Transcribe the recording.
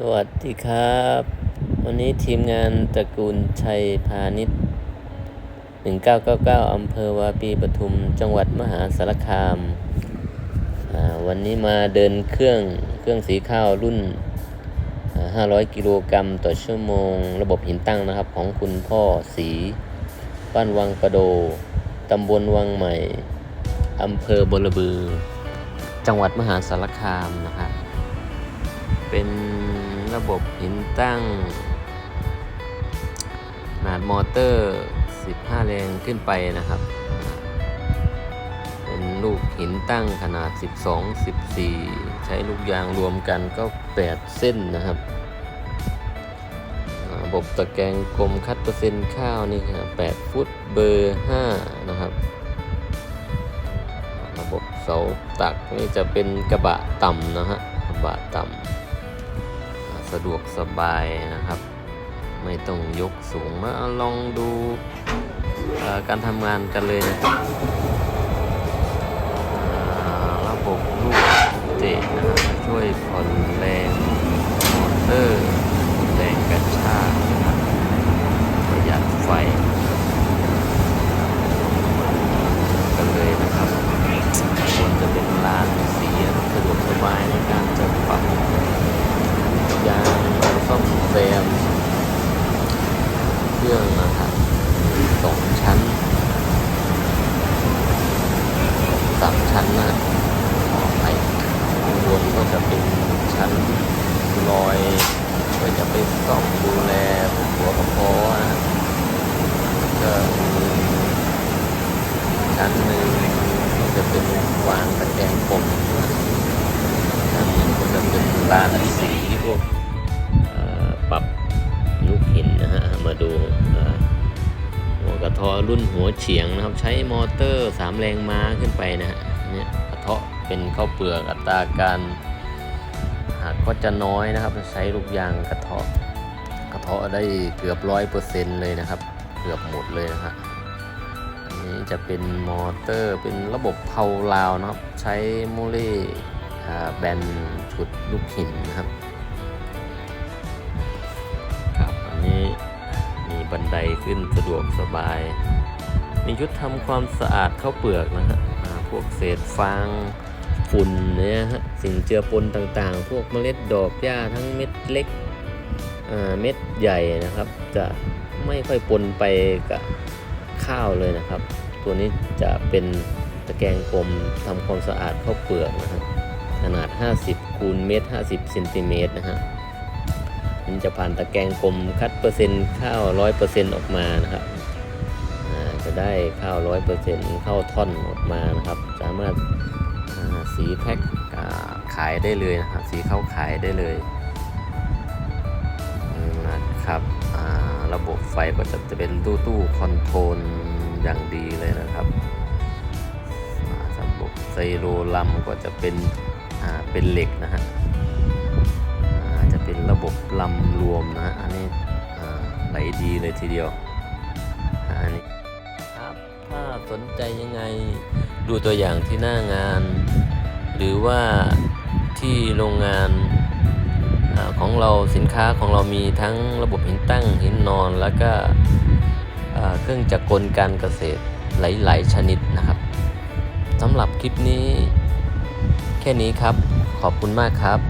สวัสดีครับ วันนี้ทีมงานตระกูลชัยพาณิชย์ 1999 อำเภอวาปีปทุม จังหวัดมหาสารคามวันนี้มาเดินเครื่องเครื่องสีข้าวรุ่นอ่า500 กิโลกรัมต่อชั่วโมง ระบบหินตั้งนะครับ ของคุณพ่อสีบ้านวังประโด ตำบลวังใหม่ อำเภอบรบือ จังหวัดมหาสารคามนะครับ เป็น ระบบหินตั้งขนาดมอเตอร์ 15 แรงขึ้นไปนะครับ เป็นลูกหินตั้งขนาด 12 14 ใช้ลูกยางรวมกันก็ 8 เส้นนะครับระบบตะแกรงกลมคัดเปอร์เซ็นต์ข้าวนี่ครับ8ฟุตเบอร์ 5 นะครับ ระบบเสาตักนี่จะเป็นกระบะต่ำนะฮะกระบะต่ำะดวกสบายนะครับ ไม่ต้องยกสูงมาลองดูการทำงานกันเลยนะครับระบบลูกเตะนะครับช่วยผ่อนแรงมอเตอร์แรงกระชากนะครับประหยัดไฟกันเลยนะครับ ควรจะเป็นลานสีสะดวกสบายในการจะปรับยางซ่อมแซมเครื่องนะครับสองชั้นสาม ชั้นนะขอไปข้างบนก็จะเป็นชั้นลอยก็จะไปซ่อมดูแลหัวกระเพาะนะก็มีชั้นหนึ่งจะเป็นวางตะแกรงกลมอันนี้ก็จะเป็นร้านสีพวกปรับลูกหินนะฮะมาดูหัวกระทอรุ่นหัวเฉียงนะครับ ใช้มอเตอร์3แรงม้าขึ้นไปนะฮะ เนี่ยกระเทาะเป็นข้าวเปลือกอัตราการหักก็จะน้อยนะครับใช้ลูกยางกระเทาะกระเทาะได้เกือบร้อยเปอร์เซ็นต์เลยนะครับ เกือบหมดเลยนะฮะอันนี้จะเป็นมอเตอร์เป็นระบบเพาลาวนะครับ ใช้โมเลอ่าแบนชุดลูกหินนะครับครับอันนี้มีบันไดขึ้นสะดวกสบาย มีชุดทำความสะอาดข้าวเปลือกนะฮะอ่าพ วกเศษฟางฝุ่นเนี่ยฮะสิ่งเจือปนต่างๆ พวกเมล็ดดอกหญ้าทั้งเม็ดเล็กเม็ดใหญ่นะครับ จะไม่ค่อยปนไปกับข้าวเลยนะครับ ตัวนี้จะเป็นตะแกรงกลมทำความสะอาดข้าวเปลือกนะครับขนาด 50คูณเมตร50เซนติเมตรนะฮะมันจะผ่านตะแกรงกลมคัดเปอร์เซ็นต์ข้าว 100%ออกมานะครับ ได้ข้าว100%เปอร์เซ็นต์ข้าวท่อนออกมานะครับ สามารถสีแพ็คขายได้เลยนะครับ สีข้าวขายได้เลยนะครับระบบไฟก็จะจะเป็นตู้ตู้คอนโทรลอย่างดีเลยนะครับระบบไซโรลัมก็จะเป็นเป็นเหล็กนะฮะจะเป็นระบบลำรวมนะฮะอันนี้ไหลดีเลยทีเดียวอันนี้ ถ้าสนใจยังไงดูตัวอย่างที่หน้างาน หรือว่าที่โรงงานอของเราสินค้าของเรามีทั้งระบบหินตั้งหินนอน แล้วก็เครื่องจักรกลการเกษตรหลาย ๆ ชนิดนะครับสำหรับคลิปนี้ แค่นี้ครับขอบคุณมากครับ